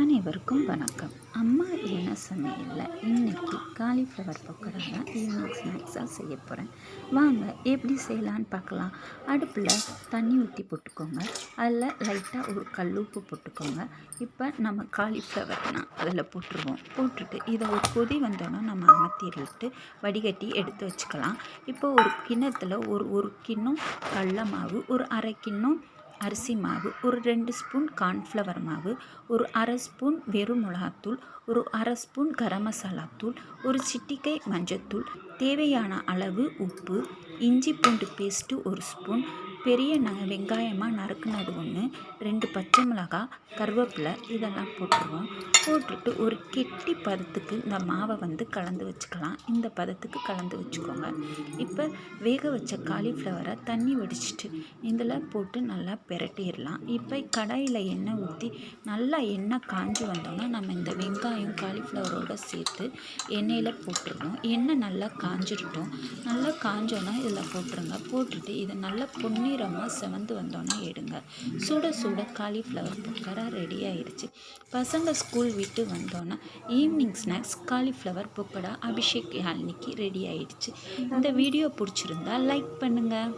அனைவருக்கும் வணக்கம். அம்மா என்ன சமையலில் இன்னைக்கு காலிஃப்ளவர் பக்கோடா தான் ஈவினிங் ஸ்நாக்ஸாக செய்ய போகிறேன் வாங்க எப்படி செய்யலான்னு பார்க்கலாம். அடுப்பில் தண்ணி ஊற்றி போட்டுக்கோங்க. அதில் லைட்டாக ஒரு கல்லுப்பு போட்டுக்கோங்க. இப்போ நம்ம காலிஃப்ளவர்னால் அதில் போட்டுருவோம். போட்டுட்டு இதை ஒரு கொதி வந்தோன்னா நம்ம அமர்த்திட்டு வடிகட்டி எடுத்து வச்சுக்கலாம். இப்போ ஒரு கிண்ணத்தில் ஒரு ஒரு கிண்ணம் கடல மாவு ஒரு அரை கிண்ணம் அரிசி மாவு ஒரு ரெண்டு ஸ்பூன் கார்ன்ஃப்ளவர் மாவு ஒரு அரை ஸ்பூன் வெறும் மிளகாத்தூள் ஒரு அரை ஸ்பூன் கரம் மசாலா தூள் ஒரு சிட்டிக்கை மஞ்சத்தூள் தேவையான அளவு உப்பு இஞ்சி பூண்டு பேஸ்ட்டு ஒரு ஸ்பூன் பெரிய ந வெங்காயமாக நறுக்குனது ஒன்று ரெண்டு பச்சை மிளகாய் கருவேப்பிலை இதெல்லாம் போட்டுருவோம். போட்டுட்டு ஒரு கெட்டி பதத்துக்கு இந்த மாவை வந்து கலந்து வச்சுக்கலாம். இந்த பதத்துக்கு கலந்து வச்சுக்கோங்க. இப்போ வேக வச்ச காலிஃப்ளவரை தண்ணி வடிச்சிட்டு இதில் போட்டு நல்லா பிரட்டிடலாம். இப்போ கடாயில் எண்ணெய் ஊற்றி நல்லா எண்ணெய் காஞ்சி வந்தோன்னா நம்ம வெங்காயம் காலிஃப்ளவரோட சேர்த்து எண்ணெயில் போட்டுருணும் எண்ணெய் நல்லா காஞ்சிடட்டும். நல்லா காஞ்சோன்னா இதில் போட்டுருங்க. போட்டுட்டு இதை நல்லா பொன்னிறமாக செவந்து வந்தோன்னே எடுங்க. சுட சுட காலிஃப்ளவர் பொக்கரா ரெடி ஆயிடுச்சு. பசங்க ஸ்கூல் விட்டு வந்தோன்னே evening snacks cauliflower pakoda Abhishek யாழ்னிக்கு ready ஆயிடுச்சு. இந்த வீடியோ பிடிச்சிருந்தா லைக் பண்ணுங்கள்